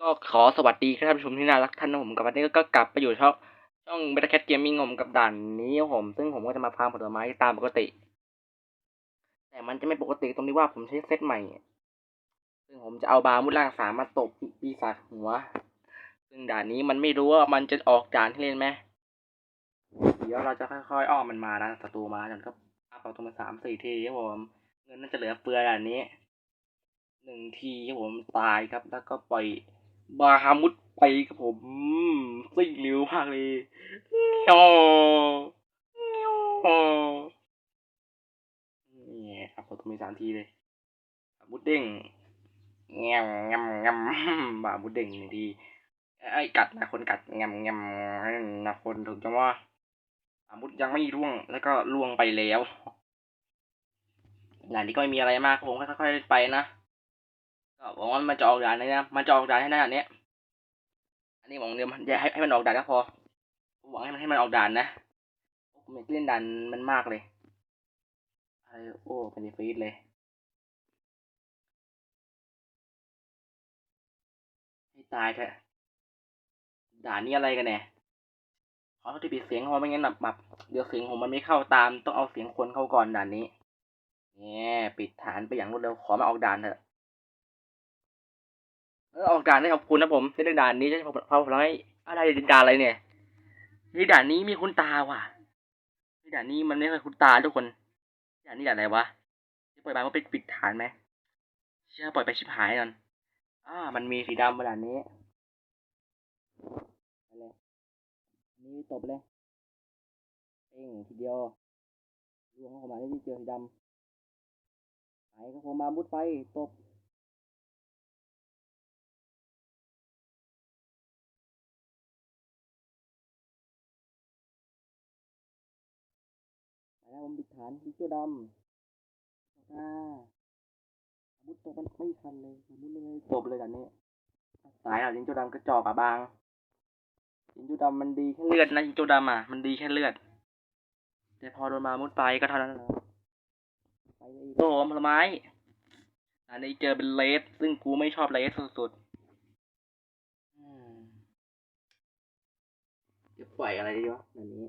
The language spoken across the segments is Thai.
ก็ขอสวัสดีครับท่านผู้ชมที่น่ารักท่านนะผมกับวันนี้ก็กลับไปอยู่ช่องช่องเบตาแคทเกมมิ่งผมกับด่านนี้ผม ซึ่งผมก็จะมาฟาร์มผลไม้ตามปกติ แต่มันจะไม่ปกติตรงที่ว่าผมใช้เซตใหม่ ซึ่งผมจะเอาบาร์มุดล่างสามมาตบปีศาจหัว ซึ่งด่านนี้มันไม่รู้ว่ามันจะออกด่านที่เล่นไหมเดี๋ยวเราจะค่อยๆอ้อมมันมานะศัตรูมาจนก็อัพเอาตัวมาสามสี่ทีครับผมเงินน่าจะเหลือเฟือด่านนี้หนึ่งทีครับผมตายครับแล้วก็ปล่อย บาฮามุดไปครับผมซิ่งเร็วมากเลยโอ้โอ้นี่ยครับผมมีสามทีเลยบามุดเด้งแงมแงมแงมบามุดเด้งหนึ่งทีไอ้กัดนะคนกัดแงมแงมนะคนถูกจังว่าบามุดยังไม่ร่วงแล้วก็ร่วงไปแล้วด่านนี้ก็ไม่มีอะไรมากผมค่อยๆไปนะ ก็หวังว่ามันจะออกด่านนี้นะมันจะออกด่านให้ได้ด่านเนี้ยอันนี้หวังเดียวมันให้ให้มันออกด่านก็พอหวังให้มันให้มันออกด่านนะผมอยากเล่นด่านมันมากเลยอะไรโอ้เป็นฟีดเลยให้ตายเถอะด่านนี้อะไรกันเนี่ยขอที่ปิดเสียงเพราะไม่งั้นแบบแบบเดี๋ยวเสียงผมมันไม่เข้าตาม ต้องเอาเสียงคนเข้าก่อนด่านนี้เนี่ยปิดฐานไปอย่างรวดเร็วขอมาออกด่านเถอะ ออออกด่านได้ขอบคุณนะผมที่ได้ด่านนี้จะพอผมให้อะไรด่านอะไรเนี่ยนี่ด่านนี้มีคุณตาว่ะนี่ด่านนี้มันไม่ค่คุณตาทุกคนด่านนี้ด่านอะไรวะจะปล่อยไปว่าเป็นปิดฐานไหมเชื่อปล่อยไปชิบหายนั่นอ่า มันมีสีดำมาด่านนี้ไปเลยนนี้ตบเลยเองทีเดียวลวงเข้ามาได้ที่เจอสีดำไปก็ผมมามุดไปตบ แล้วผมบิดฐานบิดตัวดำอ่าอาวุธตกมันไม่ทันเลยอาวุธเลยจบเลยกันนี้สายอะยิงตัวดำกระจอกอะบางยิงตัวดำมันดีแค่เลือดนะยิงตัวดำอะมันดีแค่เลือด แต่พอโดนมามุดไปก็เท่านั้นแหละไปอีกโอ้ผลไม้อันนี้เจอเป็นเลสซึ่งกูไม่ชอบเลสสุดๆจะปล่อยอะไรดีวะอันนี้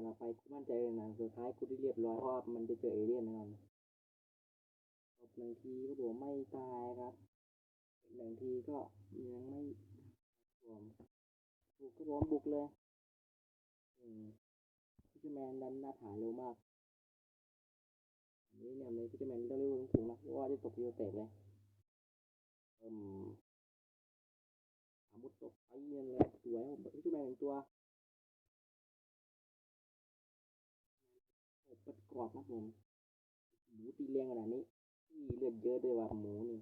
ซึ่งด่านต่อไปกูมั่นใจเลยนะสุดท้ายกูได้เรียบร้อยเพราะมันจะเจอเอเลี่ยนแน่นอนตบหนึ่งทีก็บอกไม่ตายครับอีกหนึ่งทีก็ยังไม่รวมบุกก็รวมบุกเลยอืมพิชแมนดันหน้าผาเร็วมากอันนี้เนี่ยในพิชแมนต้องเร็วสูงนะเพราะว่าได้ตกเดียวเตะเลยอืมอามุดตกไปเงินเลยสวยพิชแมนหนึ่งตัว กรอบนะผมหมูตีเลี้ยงขนาดนี้ที่เลือดเยอะด้วยว่ะหมูนี่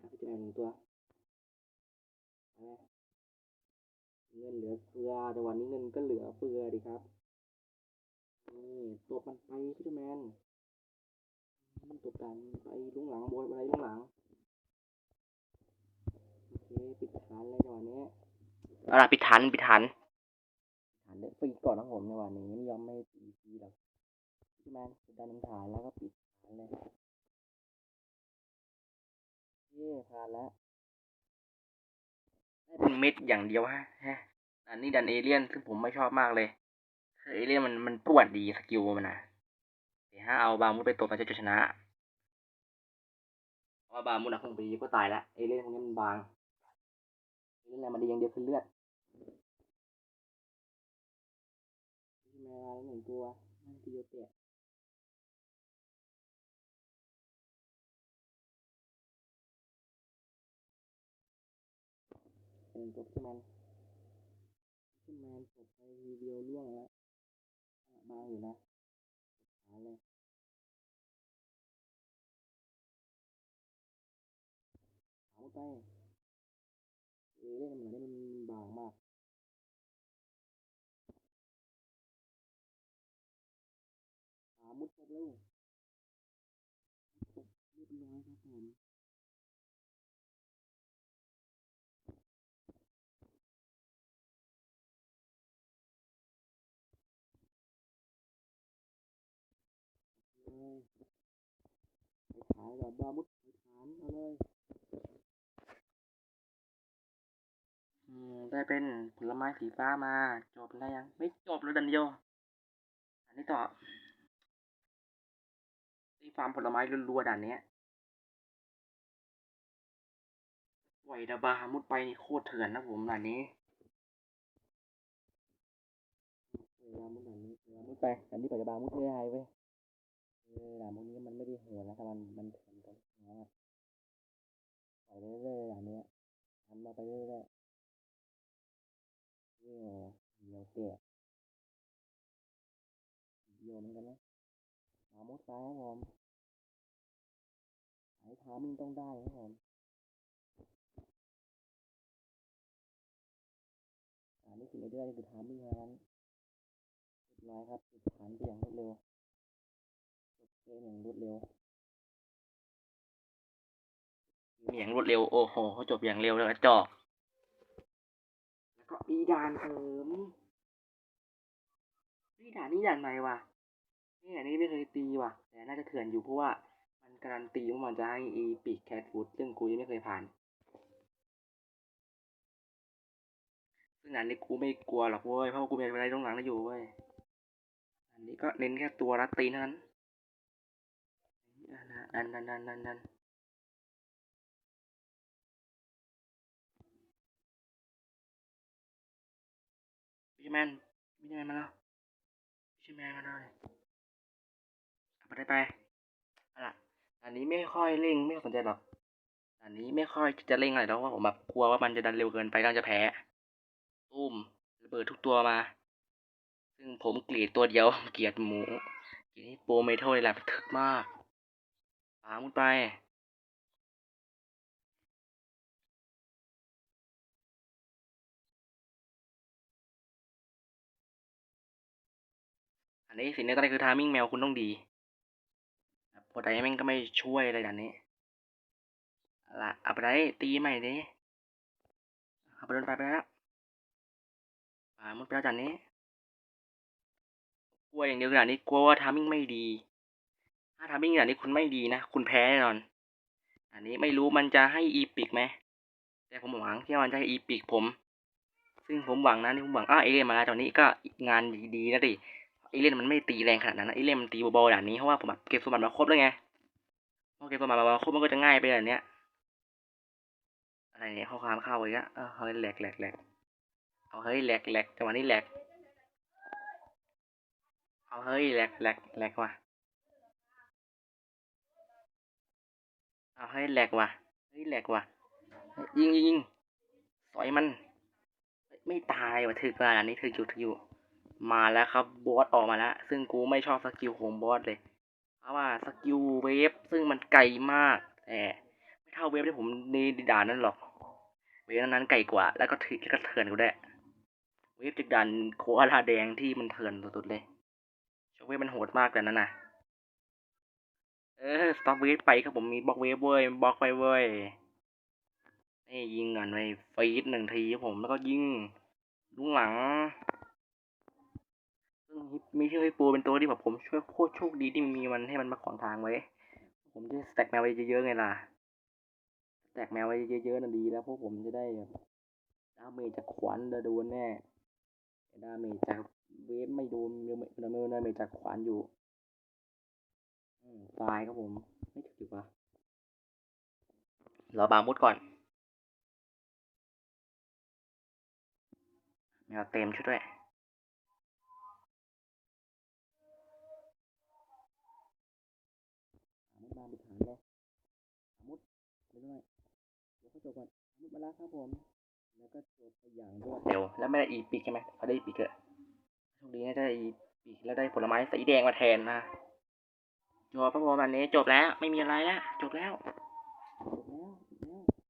น่าจะเป็นหนึ่งตัวเอาละเงินเหลือเฟือแต่วันนี้เงินก็เหลือเฟือดิครับนี่ตัวมันไปพี่เจ้าแมนมันตัวกันไปลุงหลังโบยอะไรลุงหลังโอเคปิดฐานเลยจังหวะนี้เอาล่ะปิดฐานปิดฐานฐานเด็กฟรีก่อนนะผมในวันนี้ไม่ยอมไม่ตีฟรีหรอก พี่แมนกดดันฐานแล้วก็ปิดฐานเลยเย่ผ่านแล้วได้เป็นเม็ดอย่างเดียวฮะฮะอันนี้ดันเอเลี่ยนซึ่งผมไม่ชอบมากเลยคือเอเลี่ยนมันมันปวดดีสกิลมันนะแต่ถ้าเอาบามุดไปตบมันจะชนะเพราะว่าบามุดอะคงไปก็ตายล้วเอเลี่ยนพวกนี้มันบางเอเลี่ยนอะไรมันดีอย่างเดียวคือเลือดพี่แมนหนึ่งตัวนั่นทีเดียเตะ เป็นตัวที่มันที่มันตกไปทีเดียวล่วงแล้วอะมาอยู่นะหาเลยหาไปเอเล่นเหมือนได้มันบางมากหามุดตบเร็วตบเรียบร้อยครับผม กับบามุดฐานเอาเลยได้เป็นผลไม้สีฟ้ามาจบได้ยัง ไม่จบเลยดันเดียว อันนี้ต่อที่ฟาร์มผลไม้รัวๆด่านเนี้ยปล่อยดาบามุดไปนี่โคตรเถื่อนนะผมด่านนี้ปดาบามุดไปอันนี้ปดาบามุดเรื่อยไป อด่านพวกนี้มันไม่ได้โหดนะแต่มันมันเถื่อนกันนะปล่อยเรื่อยๆด่านเนี้ยทำมาไปเรื่อยๆเยี่ยวเยี่ยวเตะเยี่ยวเหมือนกันนะหมามุดซ้ายครับผมสายทามิ่งต้องได้ครับผมอันนี้สิ่งที่ได้คือทามิ่งเท่านั้นเรียบร้อยครับจุดฐานไปอย่างรวดเร็ว เกมอย่างรวดเร็วอย่างรวดเร็ว โอ้โหจบอย่างเร็วเลยกระจอกแล้วก็มีด่านเสริมนี่ด่านนี้ด่านใหม่ว่ะนี่ด่านนี้ไม่เคยตีว่ะ แต่น่าจะเถื่อนอยู่เพราะว่ามันการันตีว่ามันจะให้อีปีกแคทฟูดซึ่งกูยังไม่เคยผ่านซึ่งด่านนี้กูไม่กลัวหรอกเว้ยเพราะว่ากูมีอะไรตรงหลังแล้วอยู่เว้ยอันนี้ก็เน้นแค่ตัวรัดตีนเท่านั้น นั่นนั่นนั่นนั่นนั่นพิชแมนพิชแมนมาแล้วพิชแมนมาแล้วเลยไปได้ไปอาล่ะอันนี้ไม่ค่อยเร่งไม่สนใจหรอกอันนี้ไม่ค่อยจะเร่งอะไรแล้วว่าผมแบบกลัวว่ามันจะดันเร็วเกินไปแล้วจะแพ้ตุ้มระเบิดทุกตัวมา ซึ่งผมเกลียดตัวเดียวเกลียดหมูเกลียดโปรเมทัลเลยแหละถึกมากามุดไปอันนี้สิ่งที่ต้องได้คือทามิ่งแมวคุณต้องดีครับพอได้แม่งก็ไม่ช่วยอะไรด่านนี้ละเอาไปได้ตีใหม่ดิเอาไปโดนไปไปแล้วปามุดไปแล้วด่านนี้กลัวอย่างเดียวขนาดนี้กลัวว่าทามิ่งไม่ดี ถ้าทามิ่งขนาดนี้คุณไม่ดีนะ คุณแพ้แน่นอน อันนี้ไม่รู้มันจะให้อีพิกไหม แต่ผมหวังที่มันจะให้อีพิกผม ซึ่งผมหวังนะนี่ผมหวังอ้าวเอเลนมาแล้วตอนนี้ก็งานดีๆนะดิเอเลนมันไม่ตีแรงขนาดนั้นนะเอเลนมันตีเบาๆแบบนี้เพราะว่าผมแบบเก็บสมบัติมาครบแล้วไงพอเก็บสมบัติมาครบมันก็จะง่ายไปแบบเนี้ยอะไรเนี่ยข้อความเข้าอีกอะเออเฮ้ยแหลกแหลกแหลกเอาเฮ้ยแหลกแหลกจังหวะนี้แหลก เอาเฮ้ยแหลกแหลกแหลกว่ะ เอาเฮ้แหลกว่ะเฮ้ยแหลกว่ะ ยิงยิงยิงสอยมัน ไม่ตายว่ะถึกมาอันนี้ถึกอยู่ถึกอยู่ มาแล้วครับบอสออกมาแล้ว ซึ่งกูไม่ชอบสกิลของบอสเลย เพราะว่าสกิลเวฟซึ่งมันไกลมากแต่ไม่เท่าเวฟที่ผมในด่านนั้นหรอก เวฟนั้นไกลกว่า แล้วก็ถือแล้วก็เถื่อนกูได้ เวฟจากด่านโคอาลาแดงที่มันเถื่อนสุดๆเลยชเวฟมันโหดมากแต่นั้นน่ะ เออสต็อปเวฟไปครับผมมีบล็อกเวฟเว้ยบล็อกไปเว้ยนี่ยิงก่อนไปฟีดหนึ่งทีครับผมแล้วก็ยิงลุงหลังซึ่งมีชื่อให้ปูเป็นตัวที่แบบผมช่วยโคตรโชคดีที่มีมันให้มันมาขวางทางไว้ ผมจะสแต็กแมวไว้เยอะๆไงล่ะสแต็กแมวไว้เยอะๆน่ะดีแล้วพวกผมจะได้ดาเมจจากขวานจะโดนแน่ดาเมจจากเวฟไม่โดนเมดาเมจดาเมจจากขวานอยู่ อืมตายครับผม ไม่ถึกว่ะรอบามุดก่อนแมวเต็มชุดด้วยมุดมาบุฐานเลยมุดไปด้วยเดี๋ยวเขาจบก่อนมุดมาแล้วครับผม แล้วก็จบไปอย่างรวดเร็ว แล้วไม่ได้อีปีกใช่ไหมเขาได้อีปีกเถอะโชคดีนะได้อีปีกแล้วได้ผลไม้สีแดงมาแทนนะ จบประมอันนี้จบแล้วไม่มีอะไรแล้วจบแล้ว